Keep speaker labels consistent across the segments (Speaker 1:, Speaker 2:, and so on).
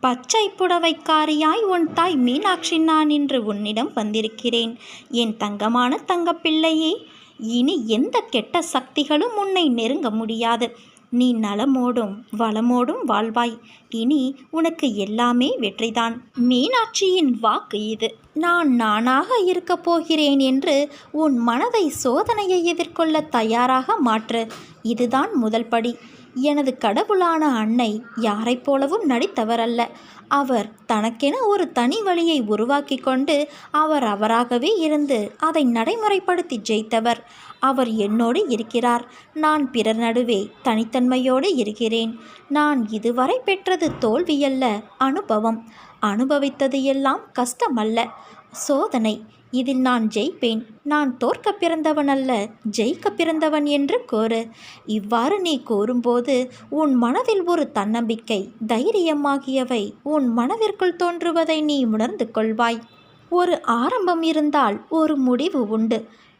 Speaker 1: பச்சை புடவைக்காரியாய் உன் தாய் மீனாட்சி நான் இன்று உன்னிடம் வந்திருக்கிறேன். என் தங்கமான தங்கப்பிள்ளையே இனி எந்த கெட்ட சக்திகளும் உன்னை நெருங்க முடியாது. நீ நலமோடும் வளமோடும் வாழ்வாய். இனி உனக்கு எல்லாமே வெற்றிதான். மீனாட்சியின் வாக்கு இது. நான் நானாக இருக்கப் போகிறேன் என்று உன் மனதை சோதனையை எதிர்கொள்ள தயாராக மாற்று. இதுதான் முதல் படி. எனது கடவுளான அன்னை யாரைப் போலவும் நடித்தவர் அவர் தனக்கென ஒரு தனி வழியை உருவாக்கி கொண்டு அவர் அவராகவே இருந்து அதை நடைமுறைப்படுத்தி ஜெயித்தவர். அவர் என்னோடு இருக்கிறார். நான் பிறர் நடுவே தனித்தன்மையோடு இருக்கிறேன். நான் இதுவரை பெற்றது தோல்வியல்ல அனுபவம். அனுபவித்தது எல்லாம் கஷ்டமல்ல. சோதனை. இதில் நான் ஜெயிப்பேன். நான் தோற்க பிறந்தவன் அல்ல ஜெயிக்க பிறந்தவன் என்று கூறு இவ்வாறு நீ கூறும்போது உன் மனதில் ஒரு தன்னம்பிக்கை தைரியமாகியவை உன் மனதிற்குள் தோன்றுவதை நீ உணர்ந்து கொள்வாய். ஒரு ஆரம்பம் இருந்தால் ஒரு முடிவு உண்டு.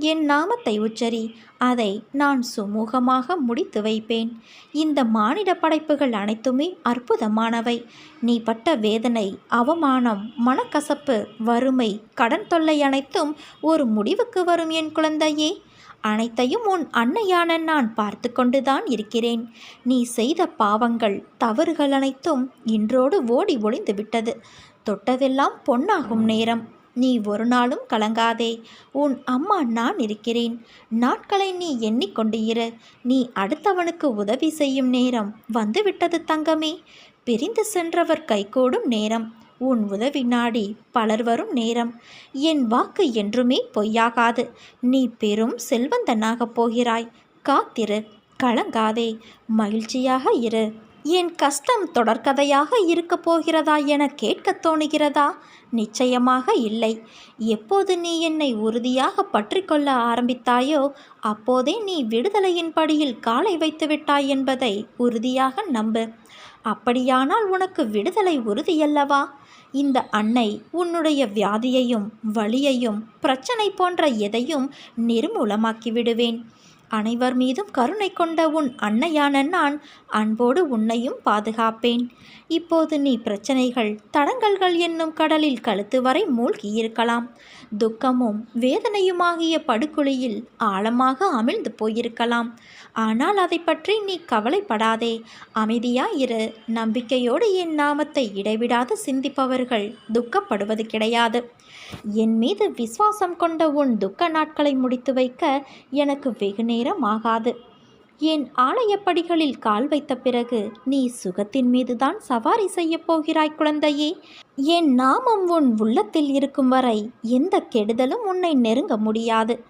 Speaker 1: என் நாமத்தை உச்சரி. அதை நான் சுமூகமாக முடித்து வைப்பேன். இந்த மானிட படைப்புகள் அனைத்துமே அற்புதமானவை. நீ பட்ட வேதனை அவமானம் மனக்கசப்பு வறுமை கடன் தொல்லை அனைத்தும் ஒரு முடிவுக்கு வரும் என் குழந்தையே. அனைத்தையும் உன் அன்னையான நான் பார்த்து கொண்டுதான் இருக்கிறேன். நீ செய்த பாவங்கள் தவறுகள் அனைத்தும் இன்றோடு ஓடி ஒளிந்து விட்டது. தொட்டதெல்லாம் பொன்னாகும் நேரம். நீ ஒரு நாளும் கலங்காதே. உன் அம்மா நான் இருக்கிறேன். நாட்களை நீ எண்ணிக்கொண்டு இரு. நீ அடுத்தவனுக்கு உதவி செய்யும் நேரம் வந்துவிட்டது தங்கமே. பிரிந்து சென்றவர் கைகூடும் நேரம். உன் உதவி நாடி பலர் வரும் நேரம். என் வாக்கு என்றுமே பொய்யாகாது. நீ பெரும் செல்வந்தனாகப் போகிறாய். காத்திரு. கலங்காதே. மகிழ்ச்சியாக இரு. என் கஷ்டம் தொடர்கதையாக இருக்கப் போகிறதா என கேட்கத் தோணுகிறதா? நிச்சயமாக இல்லை. எப்போது நீ என்னை உறுதியாக பற்றி கொள்ள ஆரம்பித்தாயோ அப்போதே நீ விடுதலையின் படியில் காலை வைத்து விட்டாய் என்பதை உறுதியாக நம்பு. அப்படியானால் உனக்கு விடுதலை உறுதியல்லவா? இந்த அன்னை உன்னுடைய வியாதியையும் வலியையும் பிரச்சனை போன்ற எதையும் நிர்மூலமாக்கி விடுவேன். அனைவர் மீதும் கருணை கொண்ட உன் அன்னையான நான் அன்போடு உன்னையும் பாதுகாப்பேன். இப்போது நீ பிரச்சனைகள் தடங்கல்கள் என்னும் கடலில் கழுத்து வரை மூழ்கியிருக்கலாம். துக்கமும் வேதனையுமாகிய படுகொலியில் ஆழமாக அமிழ்ந்து போயிருக்கலாம். ஆனால் அதை பற்றி நீ கவலைப்படாதே. அமைதியாயிரு. நம்பிக்கையோடு என் நாமத்தை இடைவிடாது சிந்திப்பவர்கள். துக்கப்படுவது கிடையாது. என் மீது விசுவாசம் கொண்ட உன் துக்க நாட்களை முடித்து வைக்க எனக்கு வெகு நேரம் ஆகாது. என் ஆலயப்படிகளில் கால் வைத்த பிறகு நீ சுகத்தின் மீதுதான் சவாரி செய்யப் போகிறாய் குழந்தையே. என் நாமம் உன் உள்ளத்தில் இருக்கும் வரை எந்த கெடுதலும் உன்னை நெருங்க முடியாது.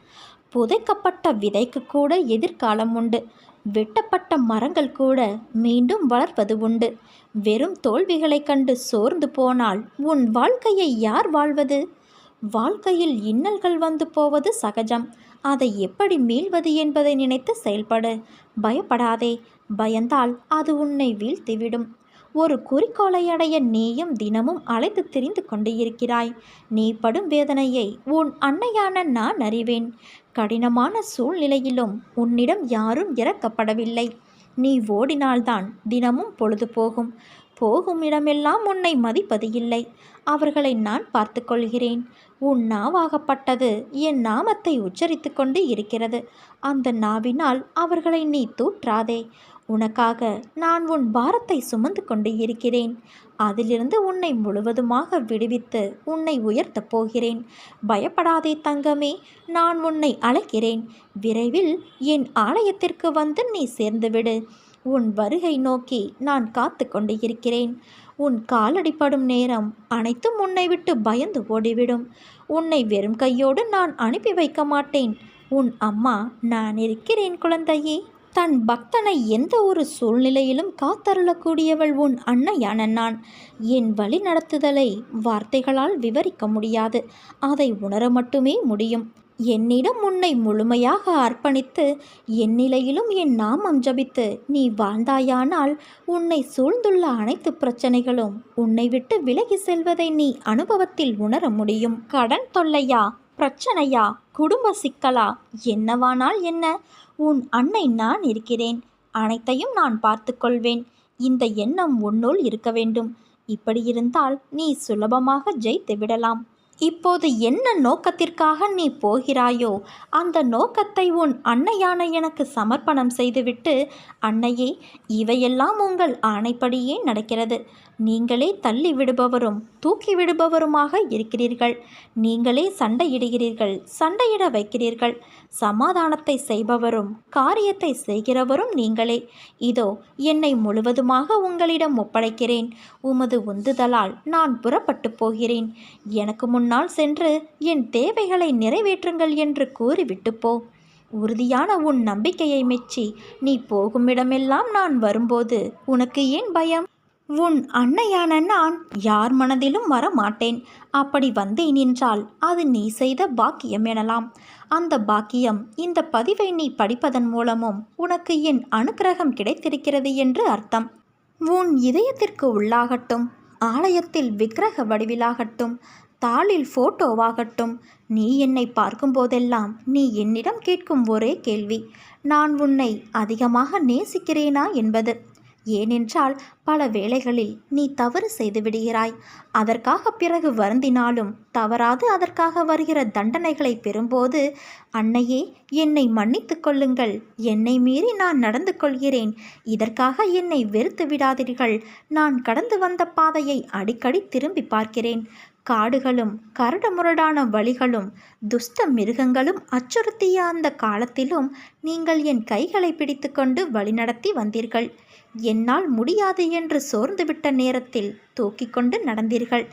Speaker 1: புதைக்கப்பட்ட விதைக்கு கூட எதிர்காலம் உண்டு. வெட்டப்பட்ட மரங்கள் கூட மீண்டும் வளர்வது உண்டு. வெறும் தோல்விகளைக் கண்டு சோர்ந்து போனால் உன் வாழ்க்கையை யார் வாழ்வது? வாழ்க்கையில் இன்னல்கள் வந்து போவது சகஜம். அதை எப்படி மீள்வது என்பதை நினைத்து செயல்படு. பயப்படாதே. பயந்தால் அது உன்னை வீழ்த்திவிடும். ஒரு குறிக்கோளை அடைய நீயும் தினமும் அழைத்து திரிந்து கொண்டு இருக்கிறாய். நீ படும் வேதனையை உன் அன்னையான நான் அறிவேன். கடினமான சூழ்நிலையிலும் உன்னிடம் யாரும் இறக்கப்படவில்லை. நீ ஓடினால்தான் தினமும் பொழுது போகும். போகும் இடமெல்லாம் உன்னை மதிப்பது இல்லை. அவர்களை நான் பார்த்து கொள்கிறேன் உன் நாவாகப்பட்டது என் நாமத்தை உச்சரித்து கொண்டு இருக்கிறது. அந்த நாவினால் அவர்களை நீ தூற்றாதே. உனக்காக நான் உன் பாரத்தை சுமந்து கொண்டு இருக்கிறேன். அதிலிருந்து உன்னை முழுவதுமாக விடுவித்து உன்னை உயர்த்தப் போகிறேன். பயப்படாதே தங்கமே நான் உன்னை அழைக்கிறேன். விரைவில் என் ஆலயத்திற்கு வந்து நீ சேர்ந்துவிடு. உன் வருகை நோக்கி நான் காத்து கொண்டு இருக்கிறேன் உன் காலடிப்படும் நேரம் அனைத்தும் உன்னை விட்டு பயந்து ஓடிவிடும். உன்னை வெறும் கையோடு நான் அனுப்பி வைக்க மாட்டேன். உன் அம்மா நான் இருக்கிறேன் குழந்தையே. தன் பக்தனை எந்த ஒரு சூழ்நிலையிலும் காத்தருளக்கூடியவள் உன் அன்னையான நான். என் வழி நடத்துதலை வார்த்தைகளால் விவரிக்க முடியாது. அதை உணர மட்டுமே முடியும். என்னிடம் உன்னை முழுமையாக அர்ப்பணித்து எந்நிலையிலும் என் நாமம் ஜபித்து நீ வாழ்ந்தாயானால் உன்னை சூழ்ந்துள்ள அனைத்து பிரச்சனைகளும் உன்னை விட்டு விலகி செல்வதை நீ அனுபவத்தில் உணர முடியும். கடன் தொல்லையா பிரச்சனையா குடும்ப சிக்கலா என்னவானால் என்ன? உன் அன்னை நான் இருக்கிறேன் அனைத்தையும் நான் பார்த்துக்கொள்வேன் இந்த எண்ணம் உன்னுள் இருக்க வேண்டும். இப்படி இருந்தால் நீ சுலபமாக ஜெயித்து விடலாம். இப்போது என்ன நோக்கத்திற்காக நீ போகிறாயோ அந்த நோக்கத்தை உன் அன்னையான எனக்கு சமர்ப்பணம் செய்துவிட்டு அன்னையே இவையெல்லாம் உங்கள் ஆணைப்படியே நடக்கிறது. நீங்களே தள்ளி விடுபவரும் தூக்கி விடுபவருமாக இருக்கிறீர்கள். நீங்களே சண்டையிடுகிறீர்கள் சண்டையிட வைக்கிறீர்கள். சமாதானத்தை செய்பவரும் காரியத்தை செய்கிறவரும் நீங்களே. இதோ என்னை முழுவதுமாக உங்களிடம் ஒப்படைக்கிறேன். உமது உந்துதலால் நான் புறப்பட்டு போகிறேன். எனக்கு முன் முன்னால் சென்று என் தேவைகளை நிறைவேற்றுங்கள் என்று கூறிவிட்டு போ உறுதியான உன் நம்பிக்கையை மெச்சி நீ போகுமிடமெல்லாம் நான் வரும்போது உனக்கு ஏன் பயம்? உன் அன்னையான நான் யார் மனதிலும் வர மாட்டேன் அப்படி வந்தேன் என்றால் அது நீ செய்த பாக்கியம் எனலாம். அந்த பாக்கியம் இந்த பதிவை நீ படிப்பதன் மூலமும் உனக்கு என் அனுக்கிரகம் கிடைத்திருக்கிறது என்று அர்த்தம். உன் இதயத்திற்கு உள்ளாகட்டும் ஆலயத்தில் விக்கிரக வடிவிலாகட்டும் தாளில் போட்டோவாகட்டும். நீ என்னை பார்க்கும்போதெல்லாம் நீ என்னிடம் கேட்கும் ஒரே கேள்வி. நான் உன்னை அதிகமாக நேசிக்கிறேனா என்பது. ஏனென்றால் பல வேளைகளில் நீ தவறு செய்து விடுகிறாய். அதற்காக பிறகு வருந்தினாலும் தவறாது அதற்காக வருகிற தண்டனைகளை பெறும்போது அன்னையே என்னை மன்னித்து கொள்ளுங்கள். என்னை மீறி நான் நடந்து கொள்கிறேன். இதற்காக என்னை வெறுத்து விடாதீர்கள். நான் கடந்து வந்த பாதையை அடிக்கடி திரும்பி பார்க்கிறேன். காடுகளும் கரடுமுரடான வழிகளும் துஷ்ட மிருகங்களும் அச்சுறுத்திய அந்த காலத்திலும் நீங்கள் என் கைகளை பிடித்துக்கொண்டு வழிநடத்தி வந்தீர்கள். என்னால் முடியாது என்று சோர்ந்துவிட்ட நேரத்தில் தூக்கிக் கொண்டு நடந்தீர்கள்.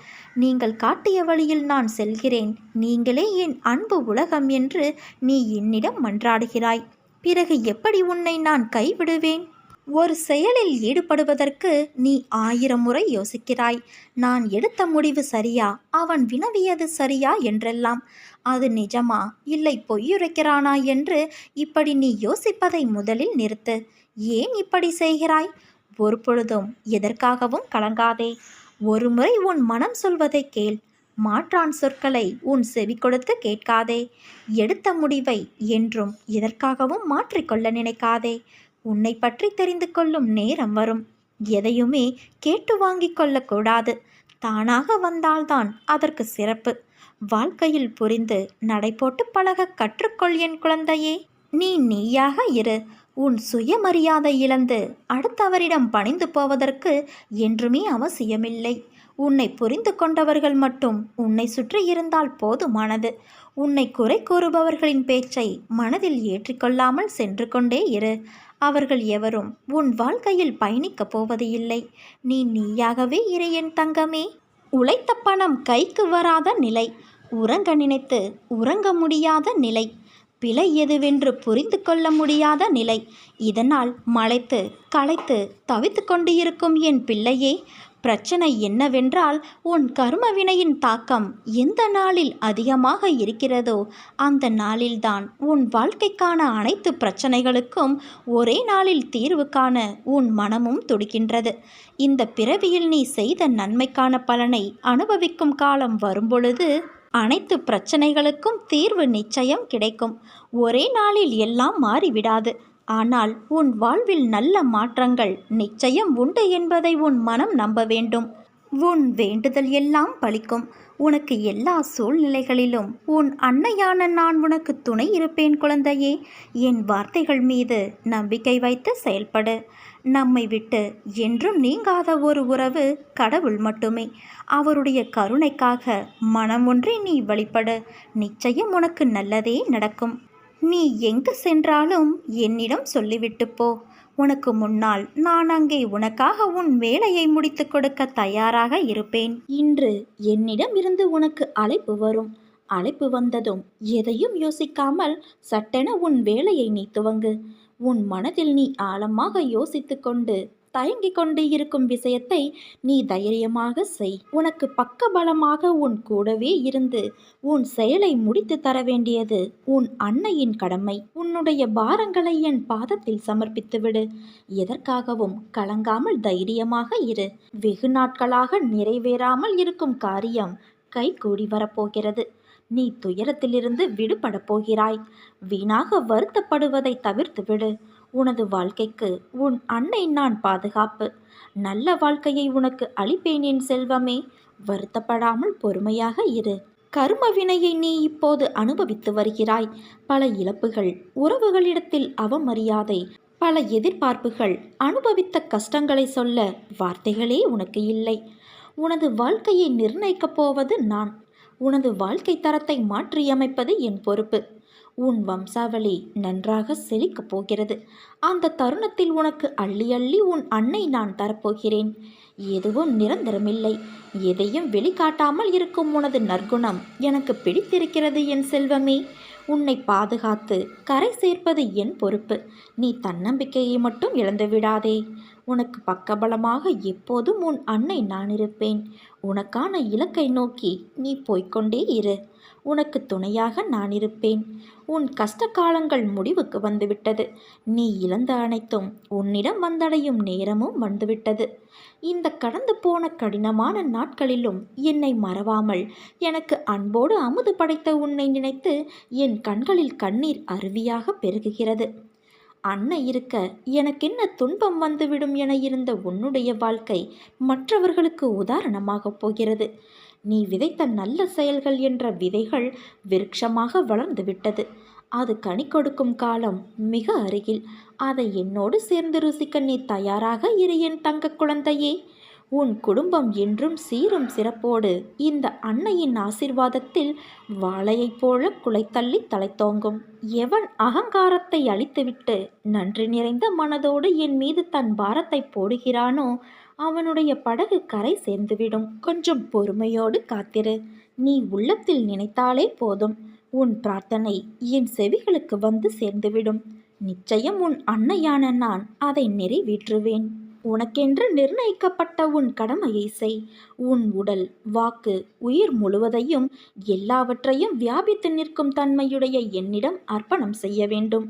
Speaker 1: நீங்கள் காட்டிய வழியில் நான் செல்கிறேன். நீங்களே என் அன்பு உலகம் என்று நீ என்னிடம் மன்றாடுகிறாய். பிறகு எப்படி உன்னை நான் கைவிடுவேன்? ஒரு செயலில் ஈடுபடுவதற்கு நீ ஆயிரம் முறை யோசிக்கிறாய். நான் எடுத்த முடிவு சரியா? அவன் வினவியது சரியா என்றெல்லாம். அது நிஜமா? இல்லை பொய்யுரைக்கிறானா என்று இப்படி நீ யோசிப்பதை முதலில் நிறுத்து. ஏன் இப்படி செய்கிறாய்? ஒரு பொழுதும் எதற்காகவும் கலங்காதே. ஒருமுறை உன் மனம் சொல்வதை கேள். மாற்றான் சொற்களை உன் செவி கொடுத்து கேட்காதே. எடுத்த முடிவை என்றும் எதற்காகவும் மாற்றிக்கொள்ள நினைக்காதே. உன்னை பற்றி தெரிந்து கொள்ளும் நேரம் வரும். எதையுமே கேட்டு வாங்கிக் கொள்ளக்கூடாது தானாக வந்தால்தான் அதற்கு சிறப்பு. வாழ்க்கையில் புரிந்து நடைபோட்டு பழக கற்றுக்கொள் என் குழந்தையே. நீ நீயாக இரு. உன் சுயமரியாதை இழந்து அடுத்தவரிடம் பணிந்து போவதற்கு என்றுமே அவசியமில்லை. உன்னை புரிந்து கொண்டவர்கள் மட்டும் உன்னை சுற்றி இருந்தால் போதுமானது. உன்னை குறை கூறுபவர்களின் பேச்சை மனதில் ஏற்றிக்கொள்ளாமல் சென்று கொண்டே இரு. அவர்கள் எவரும் உன் வாழ்க்கையில் பயணிக்கப் போவது இல்லை நீ நீயாகவே இரு என் தங்கமே. உழைத்த பணம் கைக்கு வராத நிலை. உறங்க நினைத்து உறங்க முடியாத நிலை. பிழை எதுவென்று புரிந்து கொள்ள முடியாத நிலை. இதனால் மலைத்து களைத்து தவித்து கொண்டு இருக்கும் என் பிள்ளையே பிரச்சனை என்னவென்றால் உன் கர்ம வினையின் தாக்கம் எந்த நாளில் அதிகமாக இருக்கிறதோ அந்த நாளில்தான் உன் வாழ்க்கைக்கான அனைத்து பிரச்சனைகளுக்கும் ஒரே நாளில் தீர்வு காண உன் மனமும் துடிக்கின்றது. இந்த பிறவியில் நீ செய்த நன்மைக்கான பலனை அனுபவிக்கும் காலம் வரும்பொழுது அனைத்து பிரச்சனைகளுக்கும் தீர்வு நிச்சயம் கிடைக்கும். ஒரே நாளில் எல்லாம் மாறிவிடாது. ஆனால் உன் வாழ்வில் நல்ல மாற்றங்கள் நிச்சயம் உண்டு என்பதை உன் மனம் நம்ப வேண்டும். உன் வேண்டுதல் எல்லாம் பலிக்கும் உனக்கு எல்லா சூழ்நிலைகளிலும் உன் அன்னையான நான் உனக்கு துணை இருப்பேன் குழந்தையே. என் வார்த்தைகள் மீது நம்பிக்கை வைத்து செயல்படு. நம்மை விட்டு என்றும் நீங்காத ஒரு உறவு கடவுள் மட்டுமே. அவருடைய கருணைக்காக மனம் ஒன்றே நீ வழிபடு. நிச்சயம் உனக்கு நல்லதே நடக்கும். நீ எங்கு சென்றாலும் என்னிடம் சொல்லிவிட்டு போ. உனக்கு முன்னால் நான் அங்கே உனக்காக உன் வேலையை முடித்து கொடுக்க தயாராக இருப்பேன். இன்று என்னிடம் இருந்து உனக்கு அழைப்பு வரும். அழைப்பு வந்ததும் எதையும் யோசிக்காமல் சட்டென உன் வேலையை நீ துவங்கு. உன் மனதில் நீ ஆழமாக யோசித்து கொண்டு தயங்கிக் கொண்டு இருக்கும் விஷயத்தை நீ தைரியமாக செய். உனக்கு பக்கபலமாக உன் கூடவே இருந்து உன் செயலை முடித்து தர வேண்டியது உன் அன்னையின் கடமை. உன்னுடைய பாரங்களை என் பாதத்தில் சமர்ப்பித்துவிடு. எதற்காகவும் கலங்காமல் தைரியமாக இரு. வெகு நாட்களாக நிறைவேறாமல் இருக்கும் காரியம் கைகூடி வரப்போகிறது. நீ துயரத்திலிருந்து விடுபடப் போகிறாய். வீணாக வருத்தப்படுவதை தவிர்த்து விடு உனது வாழ்க்கைக்கு உன் அன்னை நான் பாதுகாப்பு. நல்ல வாழ்க்கையை உனக்கு அளிப்பேன் என் செல்வமே. வருத்தப்படாமல் பொறுமையாக இரு. கர்ம வினையை நீ இப்போது அனுபவித்து வருகிறாய். பல இழப்புகள் உறவுகளிடத்தில் அவமரியாதை பல எதிர்பார்ப்புகள் அனுபவித்த கஷ்டங்களை சொல்ல வார்த்தைகளே உனக்கு இல்லை. உனது வாழ்க்கையை நிர்ணயிக்கப் போவது நான். உனது வாழ்க்கை தரத்தை மாற்றியமைப்பது என் பொறுப்பு. உன் வம்சாவளி நன்றாக செழிக்கப் போகிறது. அந்த தருணத்தில் உனக்கு அள்ளி அள்ளி உன் அன்னை நான் தரப்போகிறேன். எதுவும் நிரந்தரமில்லை. எதையும் வெளிக்காட்டாமல் இருக்கும் உனது நற்குணம் எனக்கு பிடித்திருக்கிறது என் செல்வமே. உன்னை பாதுகாத்து கரை சேர்ப்பது என் பொறுப்பு. நீ தன்னம்பிக்கையை மட்டும் இழந்து விடாதே உனக்கு பக்கபலமாக எப்போதும் உன் அன்னை நான் இருப்பேன். உனக்கான இலக்கை நோக்கி நீ போய்க்கொண்டே இரு. உனக்கு துணையாக நான் இருப்பேன். உன் கஷ்ட காலங்கள் முடிவுக்கு வந்துவிட்டது. நீ இழந்த அனைத்தும் உன்னிடம் வந்தடையும் நேரமும் வந்துவிட்டது. இந்த கடந்து போன கடினமான நாட்களிலும் என்னை மறவாமல் எனக்கு அன்போடு அமுது படைத்த உன்னை நினைத்து என் கண்களில் கண்ணீர் அருவியாக பெருகுகிறது. அன்னை இருக்க எனக்கென்ன துன்பம் வந்துவிடும் என இருந்த உன்னுடைய வாழ்க்கை மற்றவர்களுக்கு உதாரணமாகப் போகிறது. நீ விதைத்த நல்ல செயல்கள் என்ற விதைகள் விருட்சமாக வளர்ந்துவிட்டது அது கனி கொடுக்கும் காலம் மிக அருகில். அதை என்னோடு சேர்ந்து ருசிக்க நீ தயாராக இரு என் தங்க குழந்தையே. உன் குடும்பம் என்றும் சீரும் சிறப்போடு இந்த அன்னையின் ஆசிர்வாதத்தில் வாழையைப் போல குலைத்தள்ளி தலைத்தோங்கும். எவன் அகங்காரத்தை அழித்துவிட்டு நன்றி நிறைந்த மனதோடு என் மீது தன் பாரத்தை போடுகிறானோ அவனுடைய படகு கரை சேர்ந்துவிடும். கொஞ்சம் பொறுமையோடு காத்திரு. நீ உள்ளத்தில் நினைத்தாலே போதும். உன் பிரார்த்தனை என் செவிகளுக்கு வந்து சேர்ந்துவிடும். நிச்சயம் உன் அன்னையான நான் அதை நிறைவேற்றுவேன். உனக்கென்று நிர்ணயிக்கப்பட்ட உன் கடமையை செய். உன் உடல் வாக்கு உயிர் முழுவதையும் எல்லாவற்றையும் வியாபித்து நிற்கும் தன்மையுடைய என்னிடம் அர்ப்பணம் செய்ய வேண்டும்.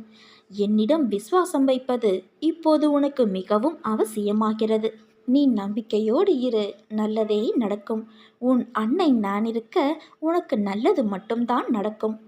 Speaker 1: என்னிடம் விசுவாசம் வைப்பது இப்போது உனக்கு மிகவும் அவசியமாகிறது. நீ நம்பிக்கையோடு இரு நல்லதே நடக்கும். உன் அன்னை நான் இருக்க உனக்கு நல்லது மட்டும்தான் நடக்கும்.